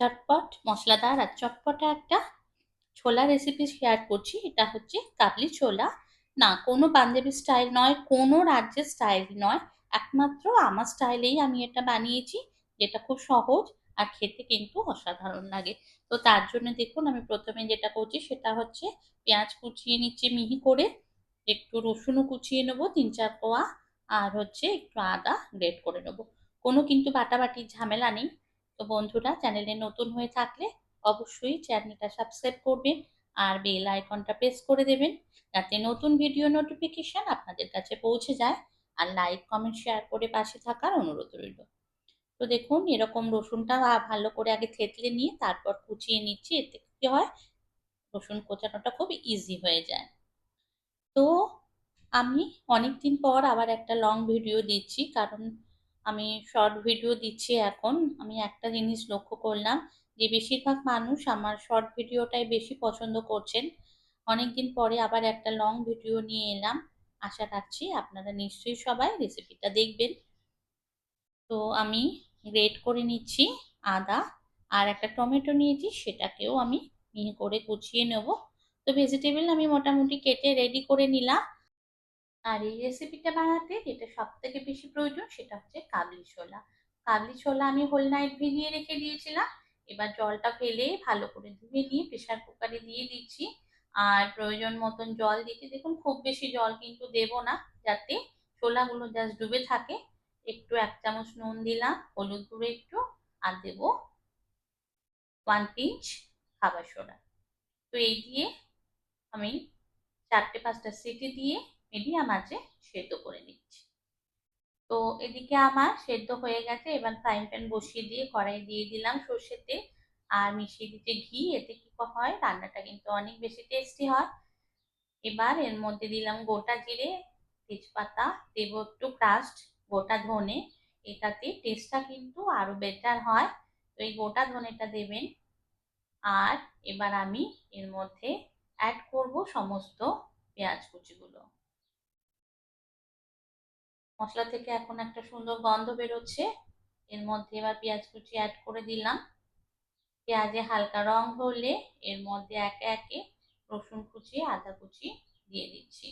চটপট, মশলাদার আর চটপটা একটা ছোলা রেসিপি শেয়ার করছি। এটা হচ্ছে কাবলি ছোলা। না, কোনো পাঞ্জাবি স্টাইল নয়, কোনো রাজ্যের স্টাইল নয়। একমাত্র আমার স্টাইলেই আমি এটা বানিয়েছি, যেটা খুব সহজ আর খেতে কিন্তু অসাধারণ লাগে। তো তার জন্য দেখুন, আমি প্রথমে যেটা করছি সেটা হচ্ছে পেঁয়াজ কুচিয়ে নিচ্ছি মিহি করে। একটু রসুনও কুচিয়ে নেব, তিন চার কোয়া। আর হচ্ছে একটু আদা গ্রেট করে নেব। কোনো কিন্তু বাটাবাটির ঝামেলা নেই। তো বন্ধুরা, চ্যানেলে নতুন হয়ে থাকলে অবশ্যই চ্যানেলটা সাবস্ক্রাইব করবেন আর বেল আইকনটা প্রেস করে দেবেন যাতে নতুন ভিডিও নোটিফিকেশন আপনাদের কাছে পৌঁছে যায় আর লাইক, কমেন্ট, শেয়ার করে পাশে থাকার অনুরোধ রইল। তো দেখুন, এরকম রসুনটা ভালো করে আগে থেতলে নিয়ে তারপর কুচিয়ে নিচ্ছি, এতে কি হয়? রসুন কোচানোটা খুব ইজি হয়ে যায়। তো আমি অনেক দিন পর আবার একটা লং ভিডিও দিচ্ছি, কারণ আমি শর্ট ভিডিও দিচ্ছি এখন। আমি একটা জিনিস লক্ষ্য করলাম যে, বেশিরভাগ মানুষ আমার শর্ট ভিডিওটাই বেশি পছন্দ করছেন। অনেক দিন পরে আবার একটা লং ভিডিও নিয়ে এলাম। আশা রাখছি আপনারা নিশ্চয়ই সবাই রেসিপিটা দেখবেন। তো আমি গ্রেট করে নিচ্ছি আদা আর একটা টমেটো নিয়েছি, সেটাকেও আমি মিহি করে কুচিয়ে নেব। তো ভেজিটেবল আমি মোটামুটি কেটে রেডি করে নিলাম। আর এই রেসিপিটা বানাতে যেটা সব থেকে বেশি প্রয়োজন সেটা হচ্ছে কাবলি ছোলা। কাবলি ছোলা আমি হোল নাইট ভিজিয়ে রেখে দিয়েছিলাম। এবার জলটা ফেলে ভালো করে ধুয়ে নিয়ে প্রেশার কুকারে দিয়ে দিচ্ছি। আর প্রয়োজন মতন জল দিচ্ছি দেখুন খুব বেশি জল কিন্তু দেব না, যাতে ছোলাগুলো জাস্ট ডুবে থাকে। একটু এক চামচ নুন দিলাম, হলুদ গুঁড়ো একটু, আর দেব ওয়ান পিঞ্চ খাবার সোডা। তো এই দিয়ে আমি চারটে পাঁচটা সিটি দিয়ে মিডিয়াম আছে সেদ্ধ করে নিচ্ছি। তো এদিকে আমার সেদ্ধ হয়ে গেছে, এবার ফ্রাইং প্যান বসিয়ে দিয়ে কড়াই দিয়ে দিলাম সর্ষের তেল আর মিশিয়ে দিতে ঘি, এতে কি হয়, রান্নাটা কিন্তু অনেক বেশি টেস্টি হয়। এবার এর মধ্যে দিলাম গোটা জিরে, তেজপাতা, দেব একটু ক্রাস্ট গোটা ধনে, এটাতে টেস্টটা কিন্তু আরও বেটার হয়। তো এই গোটা ধনেটা দেবেন আর এবার আমি এর মধ্যে অ্যাড করব সমস্ত পেঁয়াজ কুচিগুলো। মশলা থেকে এখন একটা সুন্দর গন্ধ বেরোচ্ছে। এর মধ্যে এবার পেঁয়াজ কুচি অ্যাড করে দিলাম। পেঁয়াজে হালকা রং হলে এর মধ্যে একে একে রসুন কুচি, আদা কুচি দিয়ে দিচ্ছি।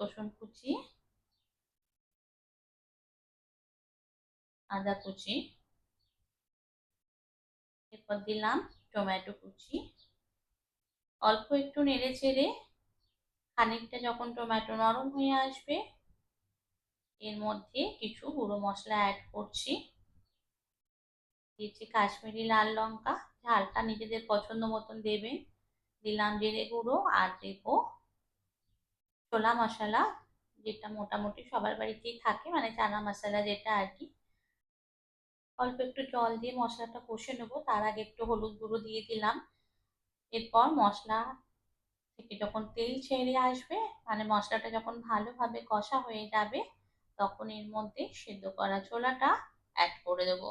রসুন কুচি, আদা কুচি, এরপর দিলাম টমেটো কুচি। অল্প একটু নেড়ে চেড়ে খানিকটা যখন টমেটো নরম হয়ে আসবে, এর মধ্যে কিছু গুঁড়ো মশলা অ্যাড করছি। দিয়েছি কাশ্মীরি লাল লঙ্কা। ঝালটা নিজেদের পছন্দ মতন দেবে। দিলাম জিরে গুঁড়ো আর দেব ছোলা মশলা, যেটা মোটামুটি সবার বাড়িতেই থাকে মানে চানা মশলা যেটা আর কি। অল্প একটু জল দিয়ে মশলাটা কষে নেব। তার আগে একটু হলুদ গুঁড়ো দিয়ে দিলাম। এরপর মশলা যখন তেল ছেড়ে আসবে মানে মশলাটা যখন ভালোভাবে কষা হয়ে যাবে, তখন এর মধ্যে সেদ্ধ করা ছোলাটা অ্যাড করে দেবো।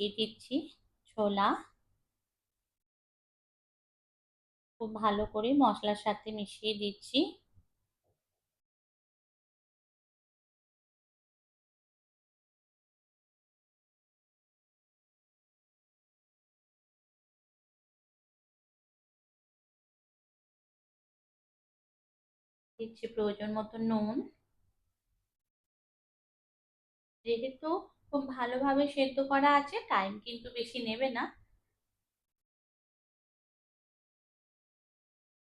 দিচ্ছি ছোলা। খুব ভালো করে মশলার সাথে মিশিয়ে দিচ্ছি। দিচ্ছি প্রয়োজন মতো নুন। যেহেতু খুব ভালোভাবে সেদ্ধ করা আছে টাইম কিন্তু বেশি নেবে না।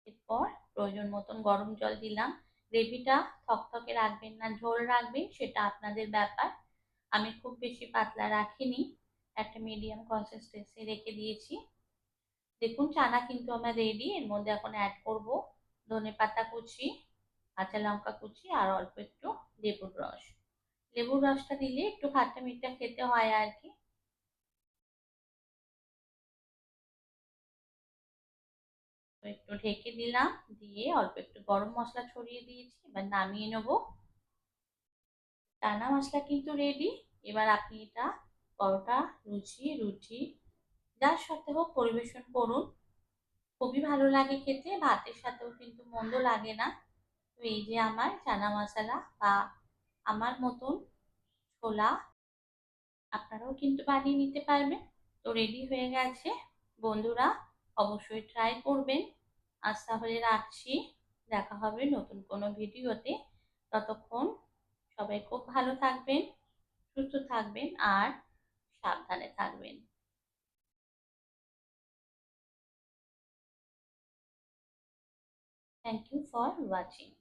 এরপর প্রয়োজন মতন গরম জল দিলাম। গ্রেভিটা থকথকে রাখবেন না, ঝোল রাখবেন, সেটা আপনাদের ব্যাপার। আমি খুব বেশি পাতলা রাখিনি, একটা মিডিয়াম কনসিস্টেন্সি রেখে দিয়েছি। দেখুন, চানা কিন্তু আমার রেডি এর মধ্যে এখন অ্যাড করব ধনে পাতা কুচি। কাঁচা লঙ্কা কুচি আর অল্প একটু লেবুর রস। লেবুর রসটা দিলে একটু খাট্টা মিঠা খেতে হয় আর কি। একটু ঢেকে দিলাম, দিয়ে অল্প একটু গরম মশলা ছড়িয়ে দিয়েছি, এবার নামিয়ে নেব। টানা মশলা কিন্তু রেডি এবার আপনি এটা পরোটা, লুচি, রুটি, যার সাথে হোক পরিবেশন করুন। খুবই ভালো লাগে খেতে, ভাতের সাথেও কিন্তু মন্দ লাগে না। তো এই যে আমার চানা মশলা বা আমার মতন ছোলা, আপনারাও কিন্তু বানিয়ে নিতে পারবেন। তো রেডি হয়ে গেছে। বন্ধুরা, অবশ্যই ট্রাই করবেন। আজ তাহলে রাখছি। দেখা হবে নতুন কোনো ভিডিওতে। ততক্ষণ সবাই খুব ভালো থাকবেন, সুস্থ থাকবেন আর সাবধানে থাকবেন। Thank you for watching.